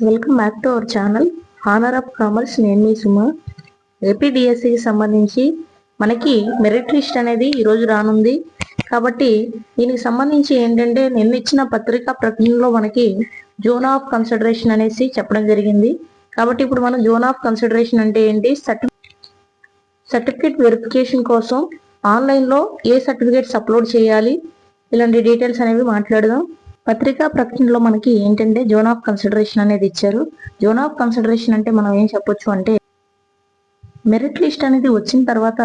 Welcome back to our channel honour of commerce నేను మీ సుమ. ఏపీడిఎస్సికి సంబంధించి మనకి మెరిట్ లిస్ట్ అనేది ఈరోజు రానుంది. కాబట్టి దీనికి సంబంధించి ఏంటంటే నిన్న ఇచ్చిన పత్రికా ప్రకటనలో మనకి జోన్ ఆఫ్ కన్సిడరేషన్ అనేసి చెప్పడం జరిగింది. కాబట్టి ఇప్పుడు మనం జోన్ ఆఫ్ కన్సిడరేషన్ అంటే ఏంటి? సర్టి సర్టిఫికేట్ వెరిఫికేషన్ కోసం ఆన్లైన్లో ఏ సర్టిఫికేట్స్ అప్లోడ్ చేయాలి? ఇలాంటి డీటెయిల్స్ అనేవి మాట్లాడదాం. పత్రికా ప్రకటనలో మనకి ఏంటంటే జోన్ ఆఫ్ కన్సిడరేషన్ అనేది ఇచ్చారు. జోన్ ఆఫ్ కన్సిడరేషన్ అంటే మనం ఏం చెప్పొచ్చు అంటే మెరిట్ లిస్ట్ అనేది వచ్చిన తర్వాత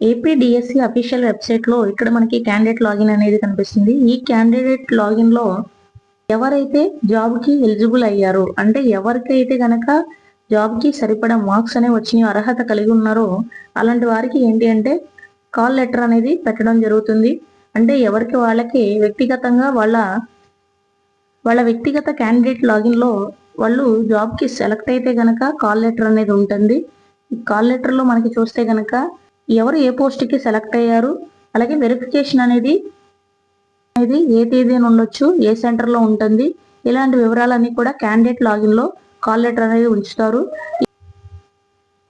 ఏపీడిఎస్సి అఫీషియల్ వెబ్సైట్లో ఇక్కడ మనకి క్యాండిడేట్ లాగిన్ అనేది కనిపిస్తుంది. ఈ క్యాండిడేట్ లాగిన్లో ఎవరైతే జాబ్కి ఎలిజిబుల్ అయ్యారో అంటే ఎవరికైతే గనక జాబ్కి సరిపడా మార్క్స్ అనేవి వచ్చిన అర్హత కలిగి ఉన్నారో అలాంటి వారికి ఏంటి అంటే కాల్ లెటర్ అనేది పెట్టడం జరుగుతుంది. అంటే ఎవరికి వాళ్ళకి వ్యక్తిగతంగా వాళ్ళ వాళ్ళ వ్యక్తిగత క్యాండిడేట్ లాగిన్లో వాళ్ళు జాబ్కి సెలెక్ట్ అయితే గనక కాల్ లెటర్ అనేది ఉంటుంది. ఈ కాల్ లెటర్లో మనకి చూస్తే గనక ఎవరు ఏ పోస్ట్కి సెలెక్ట్ అయ్యారు అలాగే వెరిఫికేషన్ అనేది అనేది ఏ తేదీన ఉండొచ్చు ఏ సెంటర్లో ఉంటుంది ఇలాంటి వివరాలన్నీ కూడా క్యాండిడేట్ లాగిన్లో కాల్ లెటర్ అనేది ఉంచుతారు.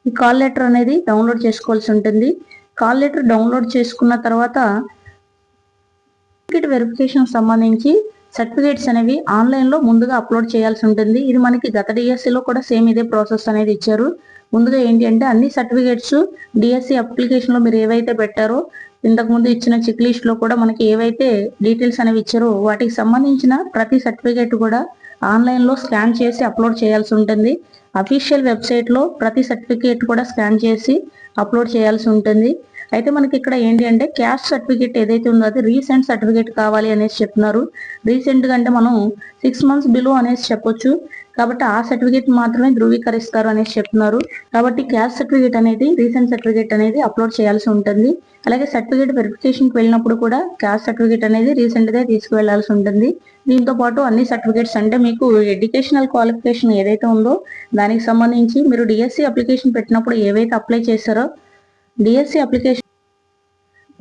ఈ కాల్ లెటర్ అనేది డౌన్లోడ్ చేసుకోవాల్సి ఉంటుంది. కాల్ లెటర్ డౌన్లోడ్ చేసుకున్న తర్వాత సర్టిఫికేట్ వెరిఫికేషన్ సంబంధించి సర్టిఫికేట్స్ అనేవి ఆన్లైన్లో ముందుగా అప్లోడ్ చేయాల్సి ఉంటుంది. ఇది మనకి గత డిఎస్సిలో కూడా సేమ్ ఇదే ప్రాసెస్ అనేది ఇచ్చారు. ముందుగా ఏంటి అంటే అన్ని సర్టిఫికేట్స్ డిఎస్సి అప్లికేషన్లో మీరు ఏవైతే పెట్టారో ఇంతకుముందు ఇచ్చిన చెక్ లిస్ట్లో కూడా మనకి ఏవైతే డీటెయిల్స్ అనేవి ఇచ్చారో వాటికి సంబంధించిన ప్రతి సర్టిఫికేట్ కూడా ఆన్లైన్లో స్కాన్ చేసి అప్లోడ్ చేయాల్సి ఉంటుంది. అఫీషియల్ వెబ్సైట్లో ప్రతి సర్టిఫికేట్ కూడా స్కాన్ చేసి అప్లోడ్ చేయాల్సి ఉంటుంది. అయితే మనకి ఇక్కడ ఏంటి అంటే క్యాస్ట్ సర్టిఫికేట్ ఏదైతే ఉందో అది రీసెంట్ సర్టిఫికేట్ కావాలి అనేసి చెప్తున్నారు. రీసెంట్గా అంటే మనం సిక్స్ మంత్స్ బిలో అనేసి చెప్పొచ్చు. కాబట్టి ఆ సర్టిఫికేట్ మాత్రమే ధృవీకరిస్తారు అనేసి చెప్తున్నారు. కాబట్టి క్యాస్ట్ సర్టిఫికేట్ అనేది రీసెంట్ సర్టిఫికేట్ అనేది అప్లోడ్ చేయాల్సి ఉంటుంది. అలాగే సర్టిఫికేట్ వెరిఫికేషన్కి వెళ్ళినప్పుడు కూడా క్యాస్ట్ సర్టిఫికేట్ అనేది రీసెంట్గా తీసుకువెళ్ళాల్సి ఉంటుంది. దీంతో పాటు అన్ని సర్టిఫికేట్స్ అంటే మీకు ఎడ్యుకేషనల్ క్వాలిఫికేషన్ ఏదైతే ఉందో దానికి సంబంధించి మీరు డిఎస్సి అప్లికేషన్ పెట్టినప్పుడు ఏవైతే అప్లై చేశారో డిఎస్సి అప్లికేషన్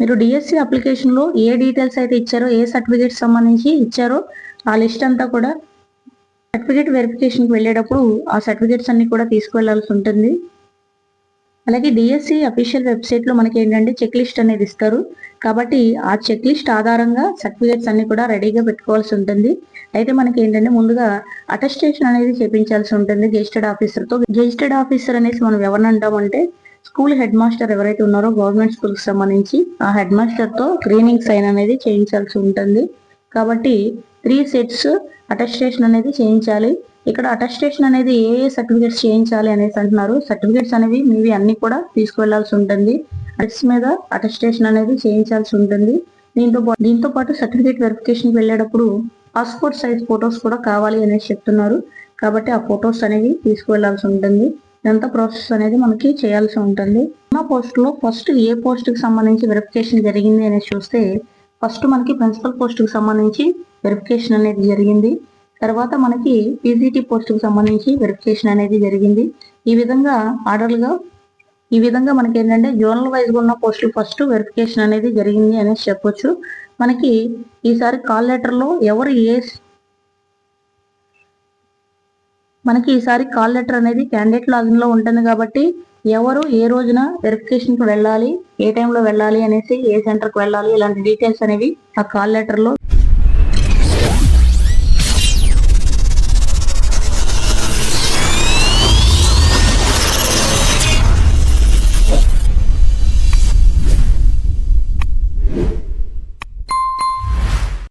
మీరు డిఎస్సి అప్లికేషన్లో ఏ డీటెయిల్స్ అయితే ఇచ్చారో ఏ సర్టిఫికేట్ సంబంధించి ఇచ్చారో ఆ లిస్ట్ అంతా కూడా సర్టిఫికేట్ వెరిఫికేషన్కి వెళ్ళేటప్పుడు ఆ సర్టిఫికేట్స్ అన్ని కూడా తీసుకువెళ్ళాల్సి ఉంటుంది. అలాగే డిఎస్సి అఫీషియల్ వెబ్సైట్లో మనకి ఏంటంటే చెక్ లిస్ట్ అనేది ఇస్తారు. కాబట్టి ఆ చెక్ లిస్ట్ ఆధారంగా సర్టిఫికేట్స్ అన్ని కూడా రెడీగా పెట్టుకోవాల్సి ఉంటుంది. అయితే మనకి ఏంటంటే ముందుగా అటెస్టేషన్ అనేది చేపించాల్సి ఉంటుంది. గెజిటెడ్ ఆఫీసర్తో గెజిటెడ్ ఆఫీసర్ అనేసి మనం ఎవరిని అంటామంటే స్కూల్ హెడ్ మాస్టర్ ఎవరైతే ఉన్నారో గవర్నమెంట్ స్కూల్కి సంబంధించి ఆ హెడ్ మాస్టర్తో గ్రీనింగ్ సైన్ అనేది చేయించాల్సి ఉంటుంది. కాబట్టి త్రీ సెట్స్ అటెస్టేషన్ అనేది చేయించాలి. ఇక్కడ అటెస్టేషన్ అనేది ఏ ఏ సర్టిఫికేట్స్ చేయించాలి అనేసి అంటున్నారు. సర్టిఫికేట్స్ అనేవి మీవి అన్ని కూడా తీసుకువెళ్ళాల్సి ఉంటుంది. అటెస్ట్ మీద అటెస్టేషన్ అనేది చేయించాల్సి ఉంటుంది. దీంతో దీంతో పాటు సర్టిఫికేట్ వెరిఫికేషన్కి వెళ్ళేటప్పుడు పాస్పోర్ట్ సైజ్ ఫొటోస్ కూడా కావాలి అనేసి చెప్తున్నారు. కాబట్టి ఆ ఫొటోస్ అనేవి తీసుకువెళ్ళాల్సి ఉంటుంది. ఇదంతా ప్రాసెస్ అనేది మనకి చేయాల్సి ఉంటుంది. ఉన్న పోస్ట్లో ఫస్ట్ ఏ పోస్ట్కి సంబంధించి వెరిఫికేషన్ జరిగింది అనేది చూస్తే ఫస్ట్ మనకి ప్రిన్సిపల్ పోస్ట్కి సంబంధించి వెరిఫికేషన్ అనేది జరిగింది. తర్వాత మనకి పీజీటీ పోస్ట్కి సంబంధించి వెరిఫికేషన్ అనేది జరిగింది. ఈ విధంగా ఆర్డర్గా ఈ విధంగా మనకి ఏంటంటే జోనల్ వైజ్గా ఉన్న పోస్టులు ఫస్ట్ వెరిఫికేషన్ అనేది జరిగింది అనేసి చెప్పొచ్చు. మనకి ఈసారి కాల్ లెటర్లో ఎవరు ఏ మనకి ఈసారి కాల్ లెటర్ అనేది క్యాండిడేట్ లాగిన్లో ఉంటుంది కాబట్టి ఎవరు ఏ రోజున వెరిఫికేషన్కి వెళ్ళాలి ఏ టైంలో వెళ్ళాలి అనేసి ఏ సెంటర్కి వెళ్ళాలి ఇలాంటి డీటెయిల్స్ అనేవి ఆ కాల్ లెటర్లో